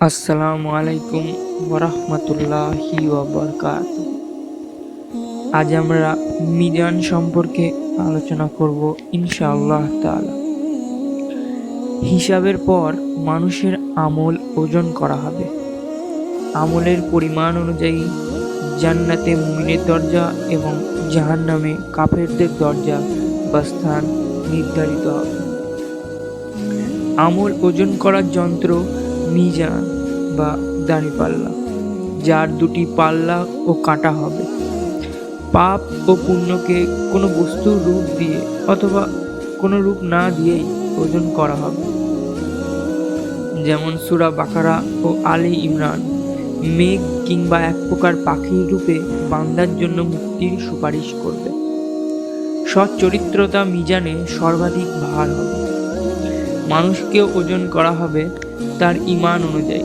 আসসালামু আলাইকুম ওরহমতুল্লাহি ওবরকাত আজ আমরা মিজান সম্পর্কে আলোচনা করব ইনশাআল্লাহ তাআলা। হিসাবের পর মানুষের আমল ওজন করা হবে। আমলের পরিমাণ অনুযায়ী জান্নাতে মুমিনের দরজা এবং জাহান্নামে কাফেরদের দরজা বা স্থান নির্ধারিত হবে। আমল ওজন করার যন্ত্র মিজান বা দাঁড়িপাল্লা যার দুটি পাল্লা ও কাটা হবে। পাপ ও পুণ্যকে কোনো বস্তুর রূপ দিয়ে অথবা কোনো রূপ না দিয়েই ওজন করা হবে। যেমন সুরা বাকারা ও আলী ইমরান, মেঘ কিংবা এক প্রকার পাখির রূপে বান্দার জন্য মুক্তির সুপারিশ করবে। সৎ চরিত্রতা মিজানে সর্বাধিক ভার হবে। মানুষকে ওজন করা হবে তার ইমান অনুযায়ী।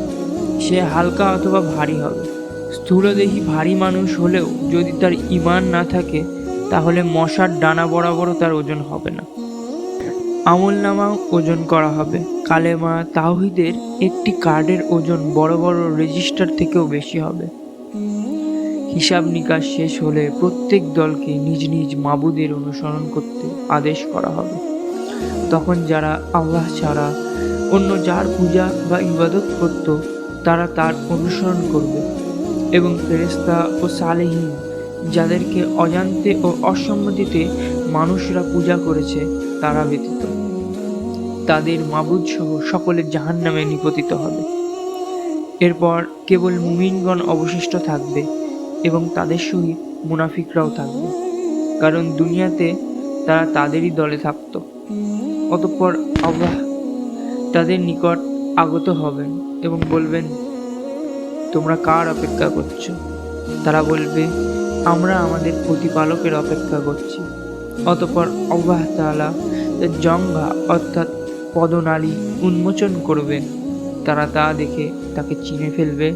সে হালকা অথবা ভারী হবে। স্থূলদেহী ভারী মানুষ হলেও যদি তার ইমান না থাকে, তাহলে মশার ডানা বরাবরও তার ওজন হবে না। আমল নামাও ওজন করা হবে। কালেমা তাহিদের একটি কার্ডের ওজন বড় বড় রেজিস্টার থেকেও বেশি হবে। হিসাব নিকাশ শেষ হলে প্রত্যেক দলকে নিজ নিজ মাবুদের অনুসরণ করতে আদেশ করা হবে। তখন যারা আল্লাহ ছাড়া অন্য যার পূজা বা ইবাদত করত, তারা তার অনুসরণ করবে। এবং ফেরেস্তা ও সালেহীন, যাদেরকে অজান্তে ও অসম্মতিতে মানুষরা পূজা করেছে, তারা ব্যতীত। তাদের মাবুদ সহ সকলে জাহান নামে নিপতিত হবে। এরপর কেবল মুমিনগণ অবশিষ্ট থাকবে এবং তাদের সহিত মুনাফিকরাও থাকবে, কারণ দুনিয়াতে তারা তাদেরই দলে থাকতো। অতঃপর আল্লাহ তাদের নিকট আগত হবেন এবং বলবেন, তোমরা কার অপেক্ষা করছ? তারা বলবে, আমরা আমাদের প্রতিপালকের অপেক্ষা করছি। অতপর আল্লাহ তার জঙ্ঘা অর্থাৎ পদনালী উন্মোচন করবেন। তারা তা দেখে তাকে চিনে ফেলবে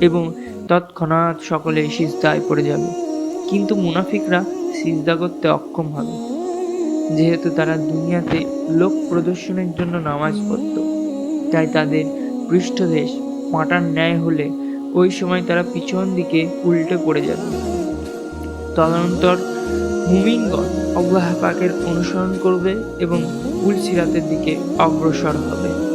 এবং তৎক্ষণাৎ সকলে সিজদায় পড়ে যাবে। কিন্তু মুনাফিকরা সিজদা করতে অক্ষম হবে। যেহেতু তারা দুনিয়াতে লোক প্রদর্শনের জন্য নামাজ পড়ত, তাই তাদের পৃষ্ঠদেশ পাঁটার ন্যায় হলে ওই সময় তারা পিছন দিকে উল্টে পড়ে যেত। তদনন্তর মুমিনগণ আল্লাহ পাকের অনুসরণ করবে এবং উল সিরাতের দিকে অগ্রসর হবে।